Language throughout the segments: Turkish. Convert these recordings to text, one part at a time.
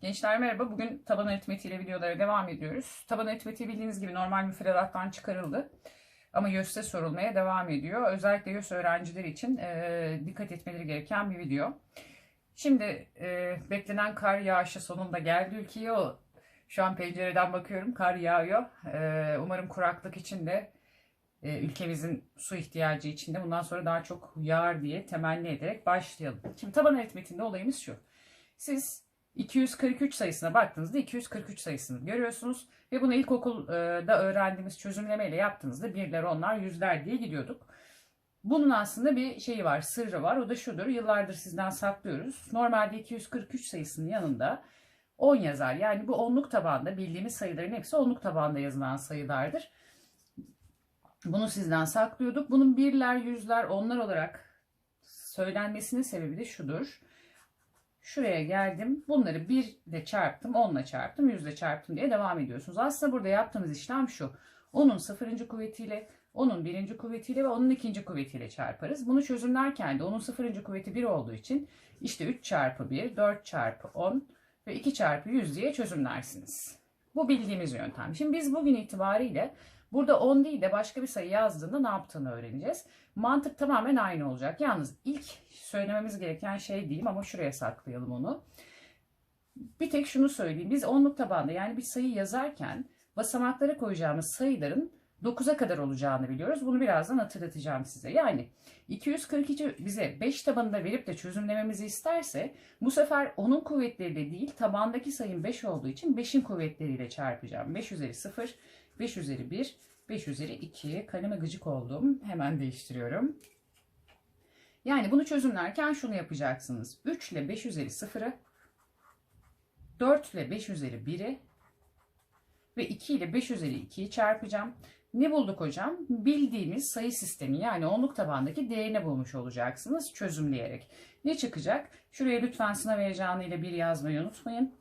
Gençler merhaba. Bugün taban aritmetiğiyle videolara devam ediyoruz. Taban aritmetiği bildiğiniz gibi normal müfredattan çıkarıldı. Ama YÖS'te sorulmaya devam ediyor. Özellikle YÖS öğrencileri için e, dikkat etmeleri gereken bir video. Şimdi e, beklenen kar yağışı sonunda geldi ülkeye. O, şu an pencereden bakıyorum kar yağıyor. E, umarım kuraklık için de e, ülkemizin su ihtiyacı için de bundan sonra daha çok yağar diye temenni ederek başlayalım. Şimdi taban aritmetiğinde olayımız şu. Siz 243 sayısına baktığınızda 243 sayısını görüyorsunuz ve bunu ilkokulda öğrendiğimiz çözümlemeyle yaptığınızda birler, onlar, yüzler diye gidiyorduk. Bunun aslında bir şeyi var, sırrı var. O da şudur. Yıllardır sizden saklıyoruz. Normalde 243 sayısının yanında 10 yazar. Yani bu onluk tabanda bildiğimiz sayıların hepsi onluk tabanda yazılan sayılardır. Bunu sizden saklıyorduk. Bunun birler, yüzler, onlar olarak söylenmesinin sebebi de şudur. Şuraya geldim. Bunları 1 ile çarptım, 10 ile çarptım, 100 ile çarptım diye devam ediyorsunuz. Aslında burada yaptığımız işlem şu. Onun sıfırıncı kuvvetiyle, onun birinci kuvvetiyle ve onun ikinci kuvvetiyle çarparız. Bunu çözümlerken de onun sıfırıncı kuvveti 1 olduğu için işte 3 çarpı 1, 4 çarpı 10 ve 2 çarpı 100 diye çözümlersiniz. Bu bildiğimiz yöntem. Şimdi biz bugün itibariyle burada 10 değil de başka bir sayı yazdığında ne yaptığını öğreneceğiz. Mantık tamamen aynı olacak. Yalnız ilk söylememiz gereken şey diyeyim ama şuraya saklayalım onu. Bir tek şunu söyleyeyim. Biz onluk tabanda yani bir sayı yazarken basamaklara koyacağımız sayıların 9'a kadar olacağını biliyoruz. Bunu birazdan hatırlatacağım size. Yani 242 bize 5 tabanında verip de çözümlememizi isterse bu sefer onun kuvvetleriyle değil tabandaki sayım 5 olduğu için 5'in kuvvetleriyle çarpacağım. 5 üzeri 0, 5 üzeri 1, 5 üzeri 2. Kaleme gıcık oldum. Hemen değiştiriyorum. Yani bunu çözümlerken şunu yapacaksınız. 3 ile 5 üzeri 0'ı, 4 ile 5 üzeri 1'i ve 2 ile 5 üzeri 2'yi çarpacağım. Ne bulduk hocam? Bildiğimiz sayı sistemi yani onluk tabandaki değerini bulmuş olacaksınız çözümleyerek. Ne çıkacak? Şuraya lütfen sınav heyecanıyla bir yazmayı unutmayın.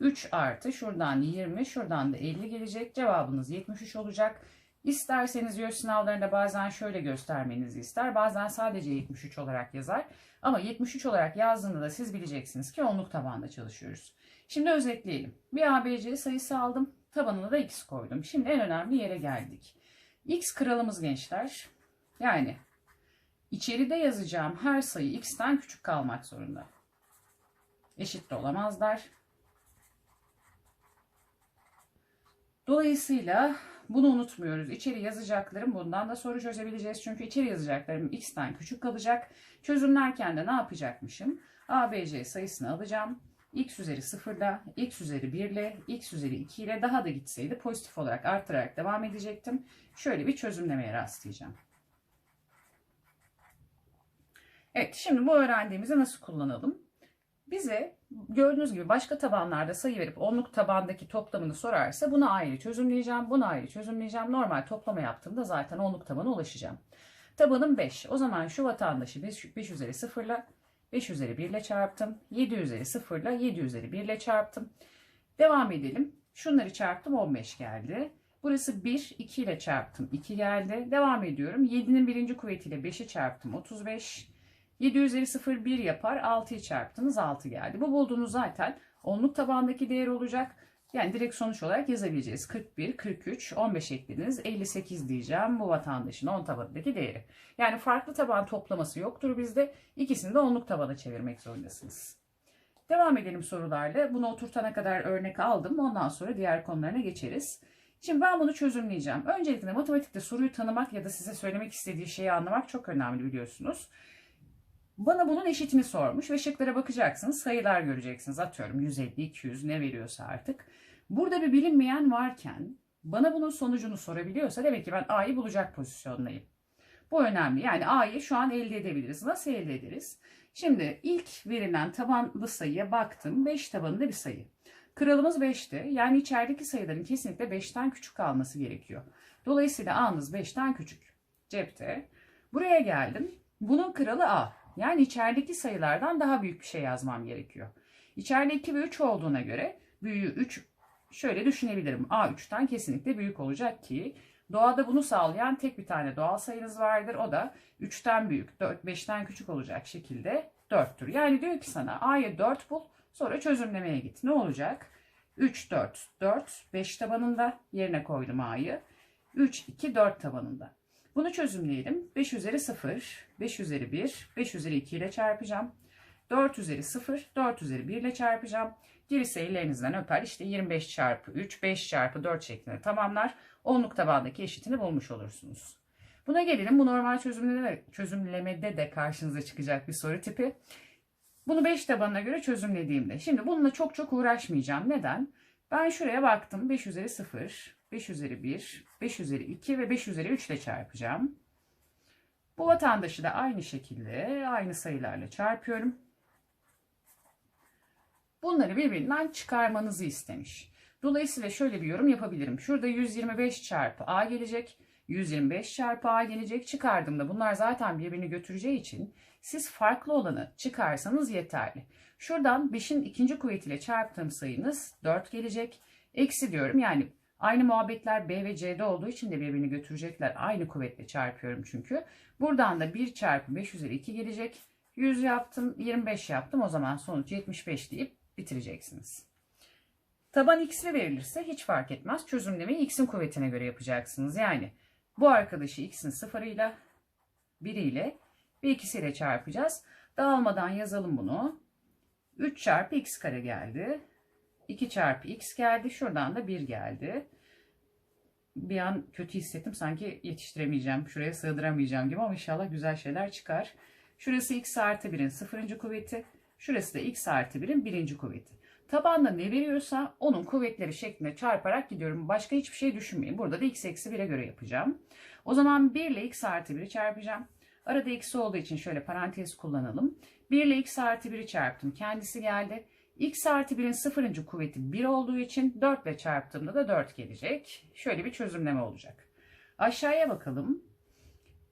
3 artı şuradan 20 şuradan da 50 gelecek. Cevabınız 73 olacak. İsterseniz YÖS sınavlarında bazen şöyle göstermenizi ister. Bazen sadece 73 olarak yazar. Ama 73 olarak yazdığında da siz bileceksiniz ki onluk tabanda çalışıyoruz. Şimdi özetleyelim. Bir ABC sayısı aldım. Tabanına da x koydum. Şimdi en önemli yere geldik. X kralımız gençler. Yani içeride yazacağım her sayı x'ten küçük kalmak zorunda. Eşit de olamazlar. Dolayısıyla bunu unutmuyoruz. İçeri yazacaklarım bundan da soru çözebileceğiz. Çünkü içeri yazacaklarım x'ten küçük kalacak. Çözümlerken de ne yapacakmışım? ABC sayısını alacağım. x üzeri 0 ile, x üzeri 1 ile, x üzeri 2 ile daha da gitseydi pozitif olarak arttırarak devam edecektim. Şöyle bir çözümlemeye rastlayacağım. Evet şimdi bu öğrendiğimizi nasıl kullanalım? Bize gördüğünüz gibi başka tabanlarda sayı verip onluk tabandaki toplamını sorarsa bunu ayrı çözümleyeceğim, bunu ayrı çözümleyeceğim. Normal toplama yaptığımda zaten onluk tabana ulaşacağım. Tabanım 5. O zaman şu vatandaşı 5, 5 üzeri 0 ile 5 üzeri 1 ile çarptım. 7 üzeri 0 ile 7 üzeri 1 ile çarptım. Devam edelim. Şunları çarptım 15 geldi. Burası 1, 2 ile çarptım 2 geldi. Devam ediyorum. 7'nin birinci kuvvetiyle 5'i çarptım 35. 7 üzeri 0 1 yapar. 6'yı çarptınız 6 geldi. Bu bulduğunuz zaten onluk tabandaki değer olacak. Yani direkt sonuç olarak yazabileceğiz. 41, 43, 15 eklediniz. 58 diyeceğim bu vatandaşın 10 tabanındaki değeri. Yani farklı taban toplaması yoktur bizde. İkisini de onluk tabana çevirmek zorundasınız. Devam edelim sorularla. Bunu oturtana kadar örnek aldım. Ondan sonra diğer konularına geçeriz. Şimdi ben bunu çözümleyeceğim. Öncelikle matematikte soruyu tanımak ya da size söylemek istediği şeyi anlamak çok önemli biliyorsunuz. Bana bunun eşitini sormuş ve şıklara bakacaksınız. Sayılar göreceksiniz. Atıyorum 150, 200 ne veriyorsa artık. Burada bir bilinmeyen varken bana bunun sonucunu sorabiliyorsa demek ki ben A'yı bulacak pozisyondayım. Bu önemli. Yani A'yı şu an elde edebiliriz. Nasıl elde ederiz? Şimdi ilk verilen tabanlı sayıya baktım. 5 tabanında bir sayı. Kralımız 5'ti. Yani içerideki sayıların kesinlikle 5'ten küçük kalması gerekiyor. Dolayısıyla A'nız 5'ten küçük. Cepte. Buraya geldim. Bunun kralı A. Yani içerideki sayılardan daha büyük bir şey yazmam gerekiyor. İçeride 2 ve 3 olduğuna göre büyüğü 3 şöyle düşünebilirim. A 3'ten kesinlikle büyük olacak ki doğada bunu sağlayan tek bir tane doğal sayınız vardır. O da 3'ten büyük, 4, 5'ten küçük olacak şekilde 4'tür. Yani diyor ki sana A'ya 4 bul sonra çözümlemeye git. Ne olacak? 3, 4, 4, 5 tabanında yerine koydum A'yı. 3, 2, 4 tabanında. Bunu çözümleyelim. 5 üzeri 0, 5 üzeri 1, 5 üzeri 2 ile çarpacağım. 4 üzeri 0, 4 üzeri 1 ile çarpacağım. Gerisi ellerinizden öper. İşte 25 çarpı 3, 5 çarpı 4 şeklinde tamamlar. Onluk tabandaki eşitini bulmuş olursunuz. Buna gelelim. Bu normal çözümlemede de karşınıza çıkacak bir soru tipi. Bunu 5 tabanına göre çözümlediğimde. Şimdi bununla çok çok uğraşmayacağım. Neden? Ben şuraya baktım. 5 üzeri 0, 5 üzeri 1, 5 üzeri 2 ve 5 üzeri 3 ile çarpacağım. Bu vatandaşı da aynı şekilde aynı sayılarla çarpıyorum. Bunları birbirinden çıkarmanızı istemiş. Dolayısıyla şöyle bir yorum yapabilirim. Şurada 125 çarpı a gelecek. 125 çarpı a gelecek. Çıkardığımda bunlar zaten birbirini götüreceği için siz farklı olanı çıkarsanız yeterli. Şuradan 5'in ikinci kuvvetiyle çarptığım sayınız 4 gelecek. Eksi diyorum yani aynı muhabbetler B ve C'de olduğu için de birbirini götürecekler. Aynı kuvvetle çarpıyorum çünkü. Buradan da 1 çarpı 5 üzeri 2 gelecek. 100 yaptım 25 yaptım o zaman sonuç 75 deyip bitireceksiniz. Taban x'li verilirse hiç fark etmez. Çözümlemeyi x'in kuvvetine göre yapacaksınız. Yani bu arkadaşı x'in sıfırıyla, biriyle ve ikisiyle çarpacağız. Dağılmadan yazalım bunu. 3 çarpı x kare geldi. 2 çarpı x geldi. Şuradan da 1 geldi. Bir an kötü hissettim. Sanki yetiştiremeyeceğim. Şuraya sığdıramayacağım gibi ama inşallah güzel şeyler çıkar. Şurası x artı 1'in sıfırıncı kuvveti. Şurası da x artı 1'in birinci kuvveti. Tabanda ne veriyorsa onun kuvvetleri şeklinde çarparak gidiyorum. Başka hiçbir şey düşünmeyin. Burada da x eksi 1'e göre yapacağım. O zaman 1 ile x artı 1'i çarpacağım. Arada eksi olduğu için şöyle parantez kullanalım. 1 ile x artı 1'i çarptım. Kendisi geldi. X artı 1'in sıfırıncı kuvveti 1 olduğu için 4 ile çarptığımda da 4 gelecek. Şöyle bir çözümleme olacak. Aşağıya bakalım.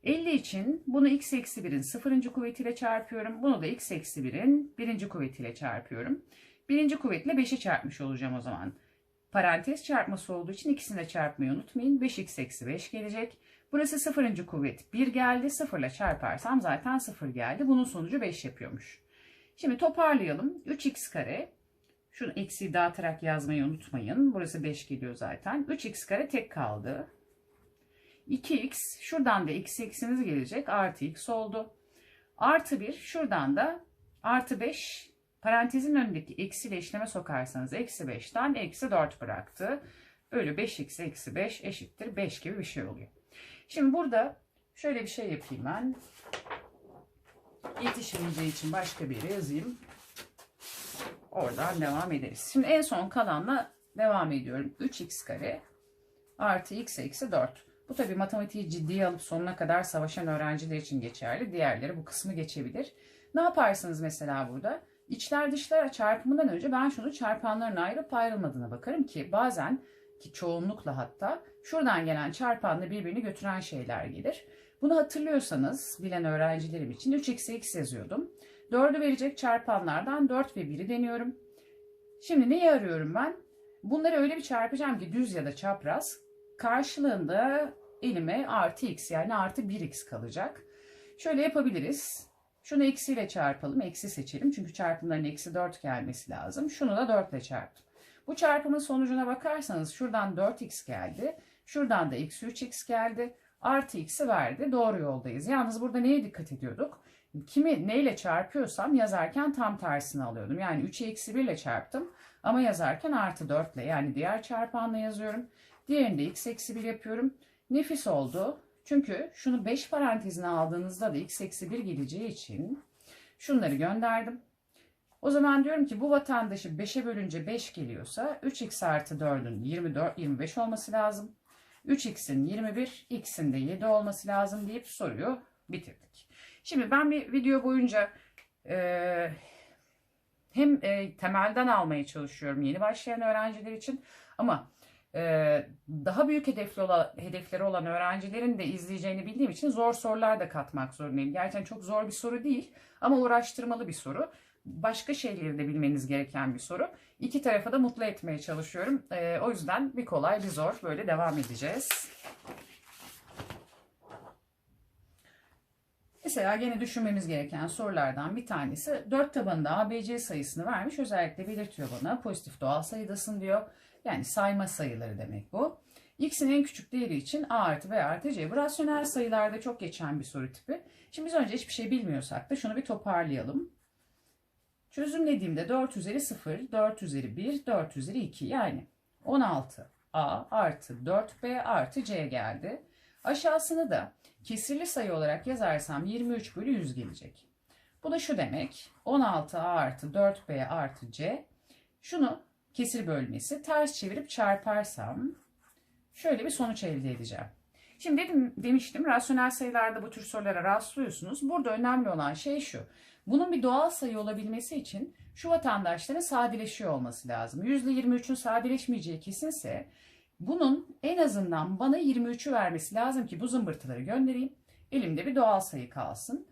50 için bunu x eksi 1'in sıfırıncı kuvvetiyle çarpıyorum. Bunu da x eksi 1'in birinci kuvvetiyle çarpıyorum. Birinci kuvvetle 5'i çarpmış olacağım o zaman. Parantez çarpması olduğu için ikisini de çarpmayı unutmayın. 5x eksi 5 gelecek. Burası sıfırıncı kuvvet 1 geldi. Sıfırla çarparsam zaten 0 geldi. Bunun sonucu 5 yapıyormuş. Şimdi toparlayalım. 3x kare. Şunu eksiği dağıtarak yazmayı unutmayın. Burası 5 geliyor zaten. 3x kare tek kaldı. 2x şuradan da x eksimiz gelecek. Artı x oldu. Artı 1 şuradan da artı 5 parantezin önündeki eksiyle işleme sokarsanız eksi 5'ten eksi 4 bıraktı. Bölü 5x eksi 5 eşittir 5 gibi bir şey oluyor. Şimdi burada şöyle bir şey yapayım ben. Yetişemeyeceği için başka bir yere yazayım. Oradan devam ederiz. Şimdi en son kalanla devam ediyorum. 3x kare artı x eksi 4. Bu tabi matematiği ciddiye alıp sonuna kadar savaşan öğrenciler için geçerli. Diğerleri bu kısmı geçebilir. Ne yaparsınız mesela burada? İçler dışlar çarpımından önce ben şunu çarpanların ayrılıp ayrılmadığına bakarım ki bazen ki çoğunlukla hatta şuradan gelen çarpanla birbirini götüren şeyler gelir. Bunu hatırlıyorsanız bilen öğrencilerim için 3 eksi x yazıyordum. 4'ü verecek çarpanlardan 4 ve 1'i deniyorum. Şimdi neyi arıyorum ben? Bunları öyle bir çarpacağım ki düz ya da çapraz. Karşılığında elime artı x yani artı 1x kalacak. Şöyle yapabiliriz. Şunu eksiyle çarpalım. Eksi seçelim. Çünkü çarpımların eksi 4 gelmesi lazım. Şunu da 4 ile çarptım. Bu çarpımın sonucuna bakarsanız şuradan 4x geldi. Şuradan da eksi 3x geldi. Artı x'i verdi. Doğru yoldayız. Yalnız burada neye dikkat ediyorduk? Kimi neyle çarpıyorsam yazarken tam tersini alıyordum. Yani 3'ü eksi 1 ile çarptım. Ama yazarken artı 4 ile yani diğer çarpanla yazıyorum. Diğerinde x eksi 1 yapıyorum. Nefis oldu. Çünkü şunu 5 parantezine aldığınızda da x eksi 1 geleceği için şunları gönderdim. O zaman diyorum ki bu vatandaşı 5'e bölünce 5 geliyorsa 3x artı 4'ün 24, 25 olması lazım. 3x'in 21, x'in de 7 olması lazım deyip soruyu bitirdik. Şimdi ben bir video boyunca e, hem e, temelden almaya çalışıyorum yeni başlayan öğrenciler için ama ee, daha büyük hedefli olan, hedefleri olan öğrencilerin de izleyeceğini bildiğim için zor sorular da katmak zorundayım. Gerçekten çok zor bir soru değil ama uğraştırmalı bir soru. Başka şeyleri de bilmeniz gereken bir soru. İki tarafa da mutlu etmeye çalışıyorum. Ee, o yüzden bir kolay bir zor böyle devam edeceğiz. Mesela gene düşünmemiz gereken sorulardan bir tanesi 4 tabanında ABC sayısını vermiş. Özellikle belirtiyor bana pozitif doğal sayıdasın diyor. Yani sayma sayıları demek bu. X'in en küçük değeri için A artı B artı C. Bu rasyonel sayılarda çok geçen bir soru tipi. Şimdi biz önce hiçbir şey bilmiyorsak da şunu bir toparlayalım. Çözümlediğimde 4 üzeri 0, 4 üzeri 1, 4 üzeri 2 yani 16 A artı 4B artı C geldi. Aşağısını da kesirli sayı olarak yazarsam 23 bölü 100 gelecek. Bu da şu demek 16A artı 4B artı C. Şunu kesir bölmesi ters çevirip çarparsam şöyle bir sonuç elde edeceğim. Şimdi dedim, demiştim rasyonel sayılarda bu tür sorulara rastlıyorsunuz. Burada önemli olan şey şu. Bunun bir doğal sayı olabilmesi için şu vatandaşların sadeleşiyor olması lazım. %23'ün sadeleşmeyeceği kesinse bunun en azından bana 23'ü vermesi lazım ki bu zımbırtıları göndereyim. Elimde bir doğal sayı kalsın.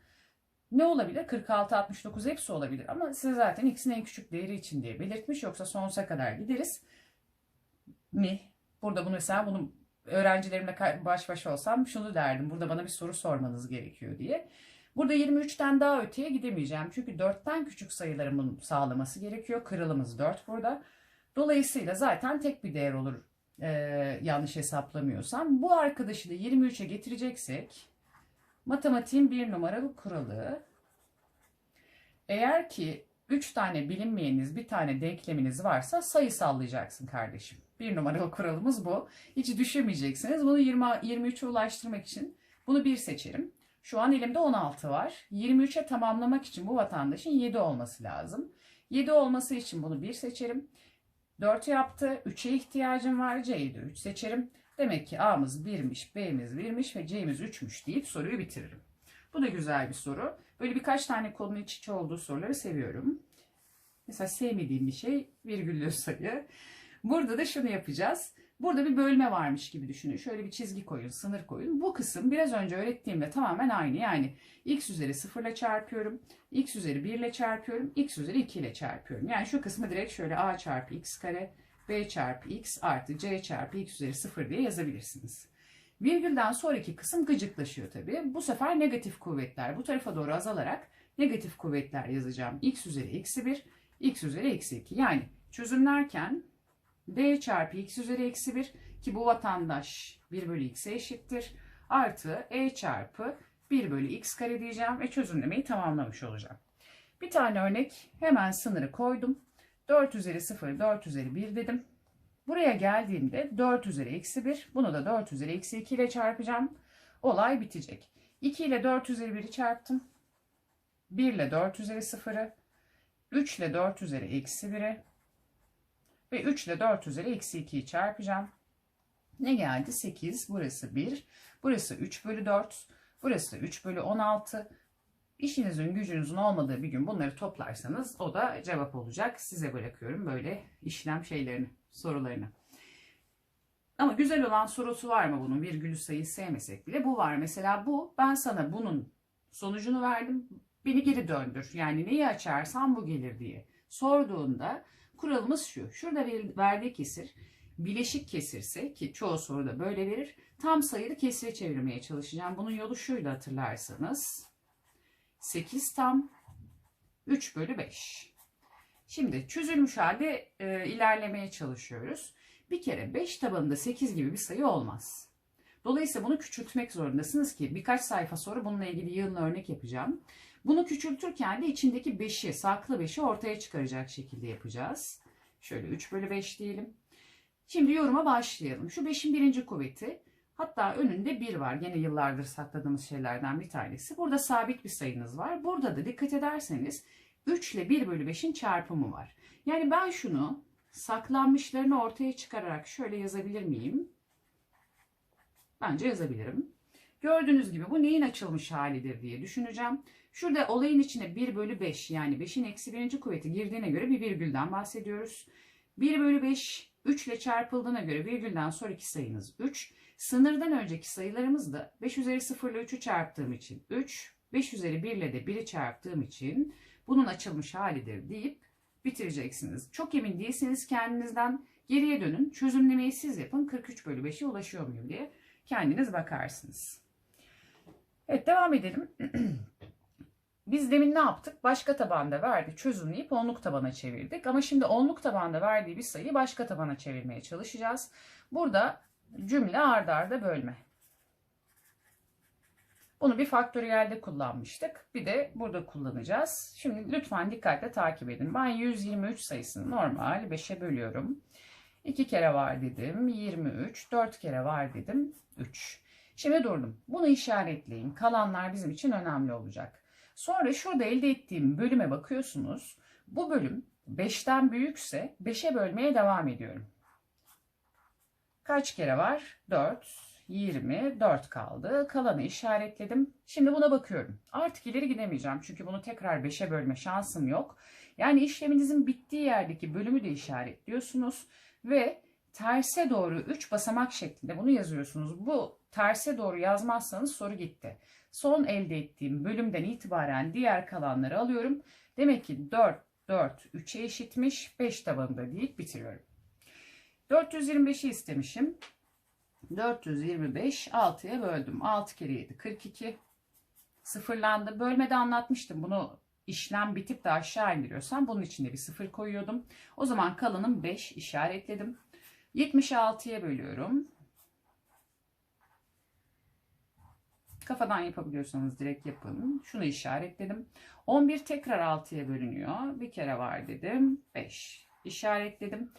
Ne olabilir? 46, 69 hepsi olabilir. Ama size zaten x'in en küçük değeri için diye belirtmiş. Yoksa sonsuza kadar gideriz. Mi? Burada bunu mesela bunu öğrencilerimle baş başa olsam şunu derdim. Burada bana bir soru sormanız gerekiyor diye. Burada 23'ten daha öteye gidemeyeceğim. Çünkü 4'ten küçük sayılarımın sağlaması gerekiyor. Kırılımız 4 burada. Dolayısıyla zaten tek bir değer olur e, yanlış hesaplamıyorsam. Bu arkadaşı da 23'e getireceksek matematiğin bir numaralı kuralı eğer ki 3 tane bilinmeyeniniz bir tane denkleminiz varsa sayı sallayacaksın kardeşim. Bir numaralı kuralımız bu. Hiç düşemeyeceksiniz. Bunu 20, 23'e ulaştırmak için bunu 1 seçerim. Şu an elimde 16 var. 23'e tamamlamak için bu vatandaşın 7 olması lazım. 7 olması için bunu 1 seçerim. 4 yaptı. 3'e ihtiyacım var. C'yi de 3 seçerim. Demek ki A'mız 1'miş, B'miz 1'miş ve C'miz 3'müş deyip soruyu bitiririm. Bu da güzel bir soru. Böyle birkaç tane konunun iç içe olduğu soruları seviyorum. Mesela sevmediğim bir şey virgüllü sayı. Burada da şunu yapacağız. Burada bir bölme varmış gibi düşünün. Şöyle bir çizgi koyun, sınır koyun. Bu kısım biraz önce öğrettiğimde tamamen aynı. Yani x üzeri 0 ile çarpıyorum. x üzeri 1 ile çarpıyorum. x üzeri 2 ile çarpıyorum. Yani şu kısmı direkt şöyle a çarpı x kare b çarpı x artı c çarpı x üzeri 0 diye yazabilirsiniz. Virgülden sonraki kısım gıcıklaşıyor tabii. Bu sefer negatif kuvvetler bu tarafa doğru azalarak negatif kuvvetler yazacağım. x üzeri eksi 1, x üzeri eksi 2. Yani çözümlerken b çarpı x üzeri eksi 1 ki bu vatandaş 1 bölü x'e eşittir. Artı e çarpı 1 bölü x kare diyeceğim ve çözümlemeyi tamamlamış olacağım. Bir tane örnek hemen sınırı koydum. 4 üzeri 0, 4 üzeri 1 dedim. Buraya geldiğimde 4 üzeri eksi 1, bunu da 4 üzeri eksi 2 ile çarpacağım. Olay bitecek. 2 ile 4 üzeri 1'i çarptım. 1 ile 4 üzeri 0'ı, 3 ile 4 üzeri eksi 1'i ve 3 ile 4 üzeri eksi 2'yi çarpacağım. Ne geldi? 8. Burası 1. Burası 3 bölü 4. Burası 3 bölü 16. İşinizin gücünüzün olmadığı bir gün bunları toplarsanız o da cevap olacak. Size bırakıyorum böyle işlem şeylerini, sorularını. Ama güzel olan sorusu var mı bunun? Virgülü sayı sevmesek bile bu var. Mesela bu ben sana bunun sonucunu verdim. Beni geri döndür. Yani neyi açarsan bu gelir diye. Sorduğunda kuralımız şu. Şurada verdiği kesir bileşik kesirse ki çoğu soruda böyle verir. Tam sayılı kesire çevirmeye çalışacağım. Bunun yolu şuydu hatırlarsanız. 8 tam 3 bölü 5. Şimdi çözülmüş halde e, ilerlemeye çalışıyoruz. Bir kere 5 tabanında 8 gibi bir sayı olmaz. Dolayısıyla bunu küçültmek zorundasınız ki birkaç sayfa sonra bununla ilgili yığınla örnek yapacağım. Bunu küçültürken de içindeki 5'i, saklı 5'i ortaya çıkaracak şekilde yapacağız. Şöyle 3 bölü 5 diyelim. Şimdi yoruma başlayalım. Şu 5'in birinci kuvveti hatta önünde 1 var. Gene yıllardır sakladığımız şeylerden bir tanesi. Burada sabit bir sayınız var. Burada da dikkat ederseniz 3 ile 1 bölü 5'in çarpımı var. Yani ben şunu saklanmışlarını ortaya çıkararak şöyle yazabilir miyim? Bence yazabilirim. Gördüğünüz gibi bu neyin açılmış halidir diye düşüneceğim. Şurada olayın içine 1 bölü 5 yani 5'in eksi birinci kuvveti girdiğine göre bir virgülden bahsediyoruz. 1 bölü 5 3 ile çarpıldığına göre virgülden sonraki sayınız 3. Sınırdan önceki sayılarımız da 5 üzeri 0 ile 3'ü çarptığım için 3. 5 üzeri 1 ile de 1'i çarptığım için bunun açılmış halidir deyip bitireceksiniz. Çok emin değilseniz kendinizden geriye dönün. Çözümlemeyi siz yapın. 43 bölü 5'e ulaşıyor muyum diye kendiniz bakarsınız. Evet devam edelim. Biz demin ne yaptık? Başka tabanda verdi. Çözümleyip onluk tabana çevirdik. Ama şimdi onluk tabanda verdiği bir sayıyı başka tabana çevirmeye çalışacağız. Burada cümle ardarda arda bölme. Bunu bir faktöriyelde kullanmıştık. Bir de burada kullanacağız. Şimdi lütfen dikkatle takip edin. Ben 123 sayısını normal 5'e bölüyorum. 2 kere var dedim 23. 4 kere var dedim 3. Şimdi durdum. Bunu işaretleyin. Kalanlar bizim için önemli olacak. Sonra şurada elde ettiğim bölüme bakıyorsunuz. Bu bölüm 5'ten büyükse 5'e bölmeye devam ediyorum. Kaç kere var? 4. 24 kaldı. Kalanı işaretledim. Şimdi buna bakıyorum. Artık ileri gidemeyeceğim. Çünkü bunu tekrar 5'e bölme şansım yok. Yani işleminizin bittiği yerdeki bölümü de işaretliyorsunuz. Ve terse doğru 3 basamak şeklinde bunu yazıyorsunuz. Bu terse doğru yazmazsanız soru gitti. Son elde ettiğim bölümden itibaren diğer kalanları alıyorum. Demek ki 4, 4, 3'e eşitmiş. 5 tabanında deyip bitiriyorum. 425'i istemişim. 425 6'ya böldüm. 6 kere 7 42. Sıfırlandı. Bölmede anlatmıştım. Bunu işlem bitip de aşağı indiriyorsam bunun içinde bir sıfır koyuyordum. O zaman kalanım 5 işaretledim. 76'ya bölüyorum. Kafadan yapabiliyorsanız direkt yapın. Şunu işaretledim. 11 tekrar 6'ya bölünüyor. Bir kere var dedim. 5 işaretledim.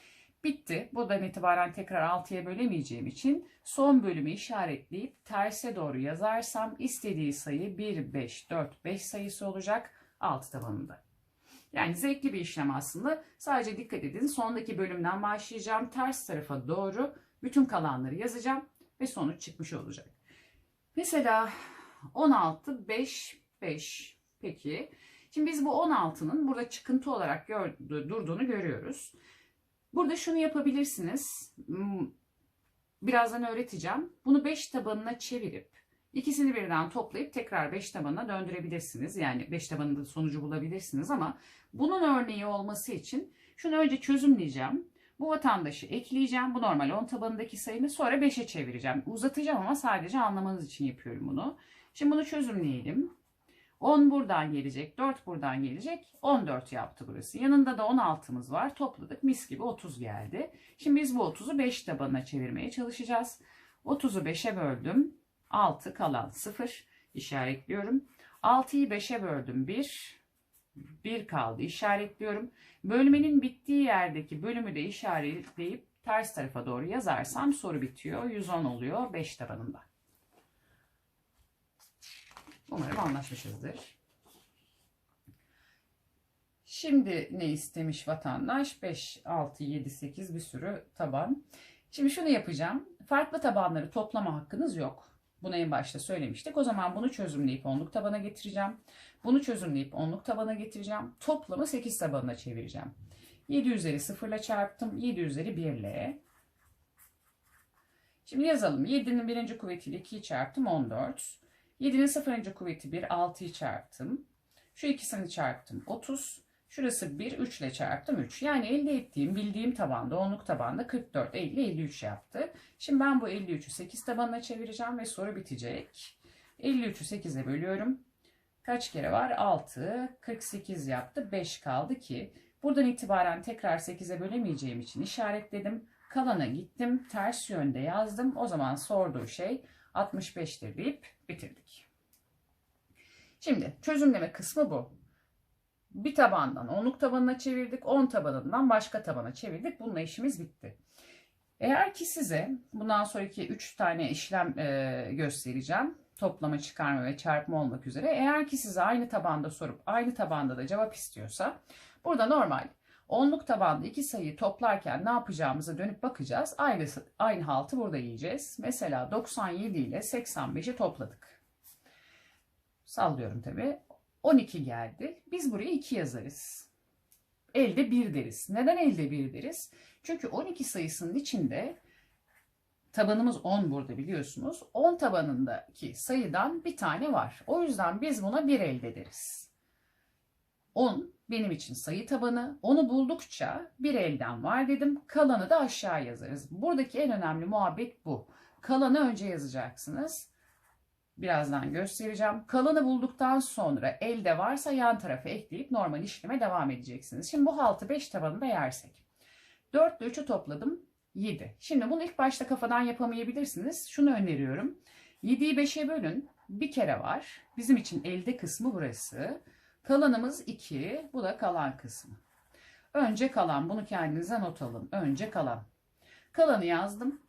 Bitti. Buradan itibaren tekrar 6'ya bölemeyeceğim için son bölümü işaretleyip terse doğru yazarsam istediği sayı 1, 5, 4, 5 sayısı olacak alt tabanında. Yani zevkli bir işlem aslında. Sadece dikkat edin. Sondaki bölümden başlayacağım. Ters tarafa doğru bütün kalanları yazacağım ve sonuç çıkmış olacak. Mesela 16, 5, 5. Peki. Şimdi biz bu 16'nın burada çıkıntı olarak gördü, durduğunu görüyoruz. Burada şunu yapabilirsiniz. Hmm, birazdan öğreteceğim. Bunu 5 tabanına çevirip ikisini birden toplayıp tekrar 5 tabanına döndürebilirsiniz. Yani 5 tabanında sonucu bulabilirsiniz ama bunun örneği olması için şunu önce çözümleyeceğim. Bu vatandaşı ekleyeceğim. Bu normal 10 tabanındaki sayını sonra 5'e çevireceğim. Uzatacağım ama sadece anlamanız için yapıyorum bunu. Şimdi bunu çözümleyelim. 10 buradan gelecek, 4 buradan gelecek. 14 yaptı burası. Yanında da 16'mız var. Topladık mis gibi 30 geldi. Şimdi biz bu 30'u 5 tabanına çevirmeye çalışacağız. 30'u 5'e böldüm. 6 kalan 0 işaretliyorum. 6'yı 5'e böldüm 1. 1 kaldı işaretliyorum. Bölmenin bittiği yerdeki bölümü de işaretleyip ters tarafa doğru yazarsam soru bitiyor. 110 oluyor 5 tabanında. Umarım anlaşmışızdır. Şimdi ne istemiş vatandaş? 5, 6, 7, 8 bir sürü taban. Şimdi şunu yapacağım. Farklı tabanları toplama hakkınız yok. Bunu en başta söylemiştik. O zaman bunu çözümleyip onluk tabana getireceğim. Bunu çözümleyip onluk tabana getireceğim. Toplamı 8 tabanına çevireceğim. 7 üzeri 0 ile çarptım. 7 üzeri 1 ile. Şimdi yazalım. 7'nin birinci kuvvetiyle 2'yi çarptım. 14. 7'nin sıfırıncı kuvveti 1. 6'yı çarptım. Şu ikisini çarptım. 30. Şurası 1. 3 ile çarptım 3. Yani elde ettiğim bildiğim tabanda onluk tabanda 44, 50, 53 yaptı. Şimdi ben bu 53'ü 8 tabanına çevireceğim ve soru bitecek. 53'ü 8'e bölüyorum. Kaç kere var? 6. 48 yaptı. 5 kaldı ki buradan itibaren tekrar 8'e bölemeyeceğim için işaretledim. Kalana gittim. Ters yönde yazdım. O zaman sorduğu şey 65'tir deyip bitirdik. Şimdi çözümleme kısmı bu. Bir tabandan onluk tabanına çevirdik. 10 tabanından başka tabana çevirdik. Bununla işimiz bitti. Eğer ki size bundan sonraki 3 tane işlem e, göstereceğim. Toplama, çıkarma ve çarpma olmak üzere. Eğer ki size aynı tabanda sorup aynı tabanda da cevap istiyorsa burada normal onluk tabanda iki sayıyı toplarken ne yapacağımıza dönüp bakacağız. Aynı, aynı haltı burada yiyeceğiz. Mesela 97 ile 85'i topladık. Sallıyorum tabii. 12 geldi. Biz buraya 2 yazarız. Elde 1 deriz. Neden elde 1 deriz? Çünkü 12 sayısının içinde tabanımız 10 burada biliyorsunuz. 10 tabanındaki sayıdan bir tane var. O yüzden biz buna 1 elde ederiz. 10 benim için sayı tabanı. Onu buldukça bir elden var dedim. Kalanı da aşağı yazarız. Buradaki en önemli muhabbet bu. Kalanı önce yazacaksınız. Birazdan göstereceğim. Kalanı bulduktan sonra elde varsa yan tarafa ekleyip normal işleme devam edeceksiniz. Şimdi bu haltı 5 tabanını da yersek. 4 ile 3'ü topladım. 7. Şimdi bunu ilk başta kafadan yapamayabilirsiniz. Şunu öneriyorum. 7'yi 5'e bölün. Bir kere var. Bizim için elde kısmı burası. Kalanımız 2. Bu da kalan kısmı. Önce kalan. Bunu kendinize not alın. Önce kalan. Kalanı yazdım.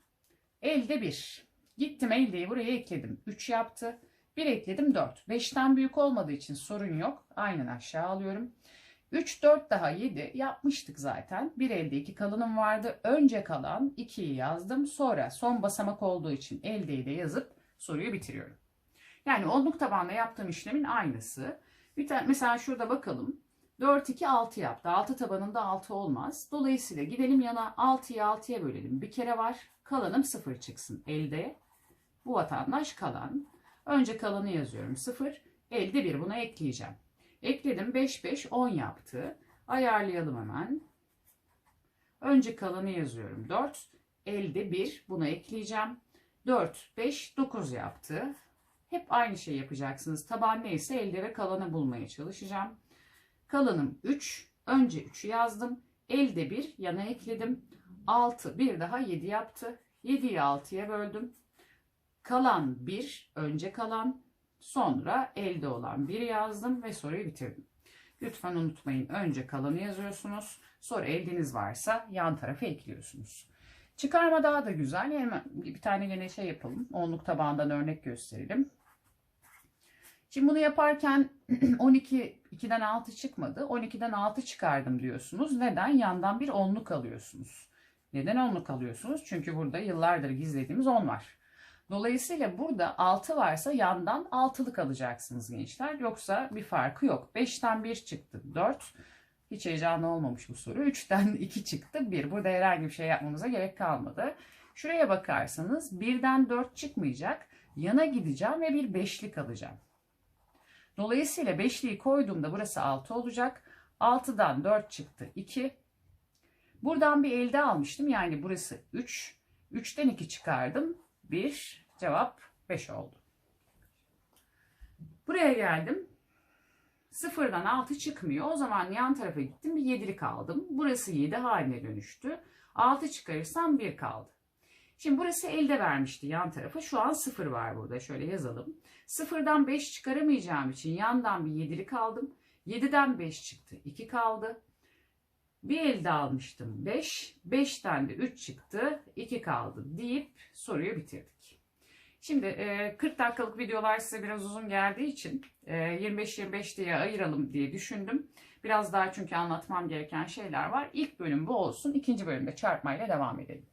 Elde 1. Gittim eldeyi buraya ekledim. 3 yaptı. 1 ekledim 4. 5'ten büyük olmadığı için sorun yok. Aynen aşağı alıyorum. 3, 4 daha 7 yapmıştık zaten. Bir elde 2 kalanım vardı. Önce kalan 2'yi yazdım. Sonra son basamak olduğu için eldeyi de yazıp soruyu bitiriyorum. Yani onluk tabanda yaptığım işlemin aynısı. Bir tane, mesela şurada bakalım. 4, 2, 6 yaptı. 6 tabanında 6 olmaz. Dolayısıyla gidelim yana 6'yı 6'ya bölelim. Bir kere var. Kalanım 0 çıksın. Elde bu vatandaş kalan. Önce kalanı yazıyorum 0. Elde 1 buna ekleyeceğim. Ekledim 5 5 10 yaptı. Ayarlayalım hemen. Önce kalanı yazıyorum 4. Elde 1 buna ekleyeceğim. 4 5 9 yaptı. Hep aynı şey yapacaksınız. Taban neyse elde ve kalanı bulmaya çalışacağım. Kalanım 3. Önce 3'ü yazdım. Elde 1 yana ekledim. 6 bir daha 7 yaptı. 7'yi 6'ya böldüm. Kalan 1 önce kalan sonra elde olan 1 yazdım ve soruyu bitirdim. Lütfen unutmayın önce kalanı yazıyorsunuz. Sonra eldeniz varsa yan tarafa ekliyorsunuz. Çıkarma daha da güzel. Hemen bir tane yine şey yapalım. Onluk tabağından örnek gösterelim. Şimdi bunu yaparken 12 2'den 6 çıkmadı. 12'den 6 çıkardım diyorsunuz. Neden? Yandan bir onluk alıyorsunuz. Neden onluk alıyorsunuz? Çünkü burada yıllardır gizlediğimiz 10 var. Dolayısıyla burada 6 varsa yandan 6'lık alacaksınız gençler. Yoksa bir farkı yok. 5'ten 1 çıktı 4. Hiç heyecanlı olmamış bu soru. 3'ten 2 çıktı 1. Burada herhangi bir şey yapmamıza gerek kalmadı. Şuraya bakarsanız 1'den 4 çıkmayacak. Yana gideceğim ve bir beşlik alacağım. Dolayısıyla beşliği koyduğumda burası 6 olacak. 6'dan 4 çıktı 2. Buradan bir elde almıştım. Yani burası 3. 3'ten 2 çıkardım. 1. Cevap 5 oldu. Buraya geldim. Sıfırdan 6 çıkmıyor. O zaman yan tarafa gittim. Bir 7'lik aldım. Burası 7 haline dönüştü. 6 çıkarırsam 1 kaldı. Şimdi burası elde vermişti yan tarafa. Şu an 0 var burada. Şöyle yazalım. Sıfırdan 5 çıkaramayacağım için yandan bir 7'lik aldım. 7'den 5 çıktı. 2 kaldı. Bir elde almıştım 5. 5'ten de 3 çıktı. 2 kaldı deyip soruyu bitirdik. Şimdi e, 40 dakikalık videolar size biraz uzun geldiği için e, 25-25 diye ayıralım diye düşündüm. Biraz daha çünkü anlatmam gereken şeyler var. İlk bölüm bu olsun. İkinci bölümde çarpmayla devam edelim.